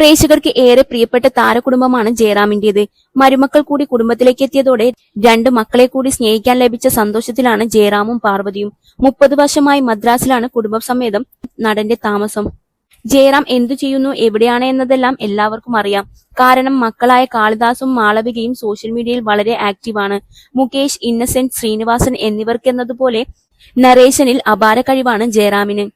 പ്രേക്ഷകർക്ക് ഏറെ പ്രിയപ്പെട്ട താരകുടുംബമാണ് ജയറാമിന്റേത്. മരുമക്കൾ കൂടി കുടുംബത്തിലേക്ക് എത്തിയതോടെ രണ്ട് മക്കളെ കൂടി സ്നേഹിക്കാൻ ലഭിച്ച സന്തോഷത്തിലാണ് ജയറാമും പാർവതിയും. മുപ്പത് വർഷമായി മദ്രാസിലാണ് കുടുംബസമേതം നടന്റെ താമസം. ജയറാം എന്തു ചെയ്യുന്നു എവിടെയാണ് എന്നതെല്ലാം എല്ലാവർക്കും അറിയാം. കാരണം മക്കളായ കാളിദാസും മാളവികയും സോഷ്യൽ മീഡിയയിൽ വളരെ ആക്റ്റീവാണ്. മുകേഷ് ഇന്നസെന്റ് ശ്രീനിവാസൻ എന്നിവർക്കെന്നതുപോലെ നരേശനിൽ അപാര കഴിവാണ് ജയറാമിന്.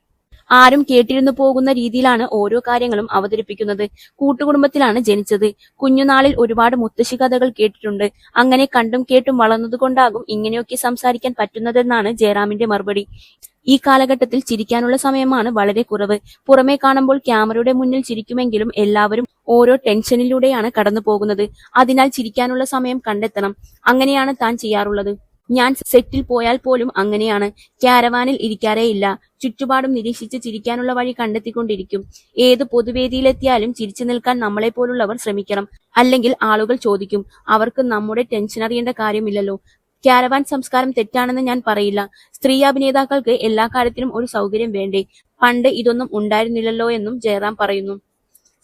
ആരും കേട്ടിരുന്നു പോകുന്ന രീതിയിലാണ് ഓരോ കാര്യങ്ങളും അവതരിപ്പിക്കുന്നത്. കൂട്ടുകുടുംബത്തിലാണ് ജനിച്ചത്. കുഞ്ഞുനാളിൽ ഒരുപാട് മുത്തശ്ശി കഥകൾ കേട്ടിട്ടുണ്ട്. അങ്ങനെ കണ്ടും കേട്ടും വളർന്നതുകൊണ്ടാകും ഇങ്ങനെയൊക്കെ സംസാരിക്കാൻ പറ്റുന്നതെന്നാണ് ജയറാമിന്റെ മറുപടി. ഈ കാലഘട്ടത്തിൽ ചിരിക്കാനുള്ള സമയമാണ് വളരെ കുറവ്. പുറമേ കാണുമ്പോൾ ക്യാമറയുടെ മുന്നിൽ ചിരിക്കുമെങ്കിലും എല്ലാവരും ഓരോ ടെൻഷനിലൂടെയാണ് കടന്നു പോകുന്നത് അതിനാൽ ചിരിക്കാനുള്ള സമയം കണ്ടെത്തണം. അങ്ങനെയാണ് താൻ ചെയ്യാറുള്ളത്. ഞാൻ സെറ്റിൽ പോയാൽ പോലും അങ്ങനെയാണ്. ക്യാരവാനിൽ ഇരിക്കാറേ ഇല്ല ചുറ്റുപാടും നിരീക്ഷിച്ച് ചിരിക്കാനുള്ള വഴി കണ്ടെത്തിക്കൊണ്ടിരിക്കും. ഏത് പൊതുവേദിയിലെത്തിയാലും ചിരിച്ചു നിൽക്കാൻ നമ്മളെ പോലുള്ളവർ ശ്രമിക്കണം. അല്ലെങ്കിൽ ആളുകൾ ചോദിക്കും അവർക്ക് നമ്മുടെ ടെൻഷൻ അറിയേണ്ട കാര്യമില്ലല്ലോ. ക്യാരവാൻ സംസ്കാരം തെറ്റാണെന്ന് ഞാൻ പറയില്ല. സ്ത്രീ അഭിനേതാക്കൾക്ക് എല്ലാ കാര്യത്തിലും ഒരു സൗകര്യം വേണ്ടേ? പണ്ട് ഇതൊന്നും ഉണ്ടായിരുന്നില്ലല്ലോ എന്നും ജയറാം പറയുന്നു.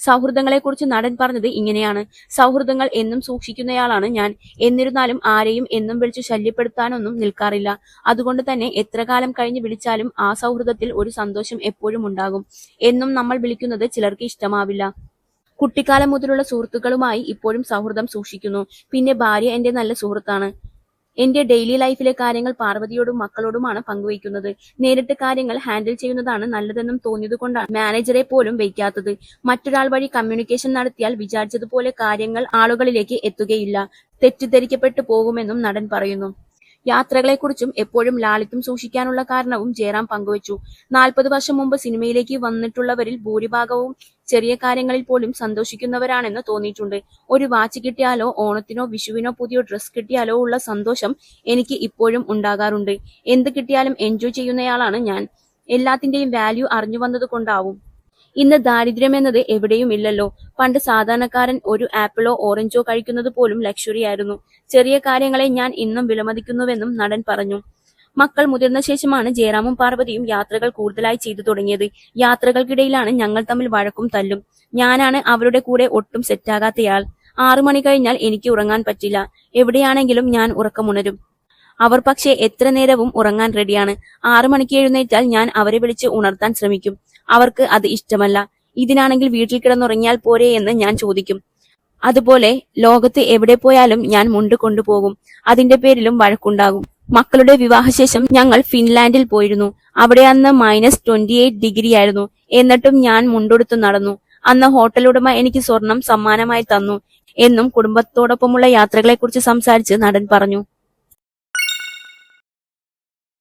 സൗഹൃദങ്ങളെക്കുറിച്ച് നടൻ പറഞ്ഞത് ഇങ്ങനെയാണ്. സൗഹൃദങ്ങൾ എന്നും സൂക്ഷിക്കുന്നയാളാണ് ഞാൻ. എന്നിരുന്നാലും ആരെയും എന്നും വിളിച്ചു ശല്യപ്പെടുത്താനൊന്നും നിൽക്കാറില്ല. അതുകൊണ്ട് തന്നെ എത്ര കാലം കഴിഞ്ഞ് വിളിച്ചാലും ആ സൗഹൃദത്തിൽ ഒരു സന്തോഷം എപ്പോഴും ഉണ്ടാകും. എന്നും നമ്മൾ വിളിക്കുന്നത് ചിലർക്ക് ഇഷ്ടമാവില്ല. കുട്ടിക്കാലം മുതലുള്ള സുഹൃത്തുക്കളുമായി ഇപ്പോഴും സൗഹൃദം സൂക്ഷിക്കുന്നു. പിന്നെ ഭാര്യ എന്റെ നല്ല സുഹൃത്താണ്. എന്റെ ഡെയിലി ലൈഫിലെ കാര്യങ്ങൾ പാർവതിയോടും മക്കളോടുമാണ് പങ്കുവയ്ക്കുന്നത്. നേരിട്ട് കാര്യങ്ങൾ ഹാൻഡിൽ ചെയ്യുന്നതാണ് നല്ലതെന്നും തോന്നിയതുകൊണ്ടാണ് മാനേജറെ പോലും വയ്ക്കാത്തത്. മറ്റൊരാൾ വഴി കമ്മ്യൂണിക്കേഷൻ നടത്തിയാൽ വിചാരിച്ചതുപോലെ കാര്യങ്ങൾ ആളുകളിലേക്ക് എത്തുകയില്ല. തെറ്റിദ്ധരിക്കപ്പെട്ടു പോകുമെന്നും നടൻ പറയുന്നു. യാത്രകളെക്കുറിച്ചും എപ്പോഴും ലാളിത്യം സൂക്ഷിക്കാനുള്ള കാരണവും ജയറാം പങ്കുവച്ചു. നാൽപ്പത് വർഷം മുമ്പ് സിനിമയിലേക്ക് വന്നിട്ടുള്ളവരിൽ ഭൂരിഭാഗവും ചെറിയ കാര്യങ്ങളിൽ പോലും സന്തോഷിക്കുന്നവരാണെന്ന് തോന്നിയിട്ടുണ്ട്. ഒരു വാച്ച് കിട്ടിയാലോ ഓണത്തിനോ വിഷുവിനോ പുതിയ ഡ്രസ് കിട്ടിയാലോ ഉള്ള സന്തോഷം എനിക്ക് ഇപ്പോഴും ഉണ്ടാകാറുണ്ട്. എന്ത് കിട്ടിയാലും എൻജോയ് ചെയ്യുന്നയാളാണ് ഞാൻ. എല്ലാത്തിന്റെയും വാല്യൂ അറിഞ്ഞു വന്നത് കൊണ്ടാവും ഇന്ന് ദാരിദ്ര്യം എന്നത് എവിടെയും ഇല്ലല്ലോ. പണ്ട് സാധാരണക്കാരൻ ഒരു ആപ്പിളോ ഓറഞ്ചോ കഴിക്കുന്നത് പോലും ലക്ഷറി ആയിരുന്നു. ചെറിയ കാര്യങ്ങളെ ഞാൻ ഇന്നും വിലമതിക്കുന്നുവെന്നും നടൻ പറഞ്ഞു. മക്കൾ മുതിർന്ന ശേഷമാണ് ജയറാമും പാർവതിയും യാത്രകൾ കൂടുതലായി ചെയ്തു തുടങ്ങിയത്. യാത്രകൾക്കിടയിലാണ് ഞങ്ങൾ തമ്മിൽ വഴക്കും തല്ലും. ഞാനാണ് അവരുടെ കൂടെ ഒട്ടും സെറ്റാകാത്തയാൾ. ആറു മണി കഴിഞ്ഞാൽ എനിക്ക് ഉറങ്ങാൻ പറ്റില്ല. എവിടെയാണെങ്കിലും ഞാൻ ഉറക്കമുണരും. അവർ പക്ഷേ എത്ര നേരവും ഉറങ്ങാൻ റെഡിയാണ് ആറു മണിക്ക് എഴുന്നേറ്റാൽ ഞാൻ അവരെ വിളിച്ച് ഉണർത്താൻ ശ്രമിക്കും. അവർക്ക് അത് ഇഷ്ടമല്ല. ഇതിനാണെങ്കിൽ വീട്ടിൽ കിടന്നുറങ്ങിയാൽ പോരെ എന്ന് ഞാൻ ചോദിക്കും. അതുപോലെ ലോകത്ത് എവിടെ പോയാലും ഞാൻ മുണ്ട് കൊണ്ടുപോകും. അതിന്റെ പേരിലും വഴക്കുണ്ടാകും. മക്കളുടെ വിവാഹശേഷം ഞങ്ങൾ ഫിൻലാൻഡിൽ പോയിരുന്നു. അവിടെ അന്ന് മൈനസ് ട്വന്റി എയ്റ്റ് ഡിഗ്രി ആയിരുന്നു. എന്നിട്ടും ഞാൻ മുണ്ടൊടുത്ത് നടന്നു. അന്ന് ഹോട്ടൽ ഉടമ എനിക്ക് സ്വർണം സമ്മാനമായി തന്നു എന്നും കുടുംബത്തോടൊപ്പമുള്ള യാത്രകളെക്കുറിച്ച് സംസാരിച്ച് നടൻ പറഞ്ഞു.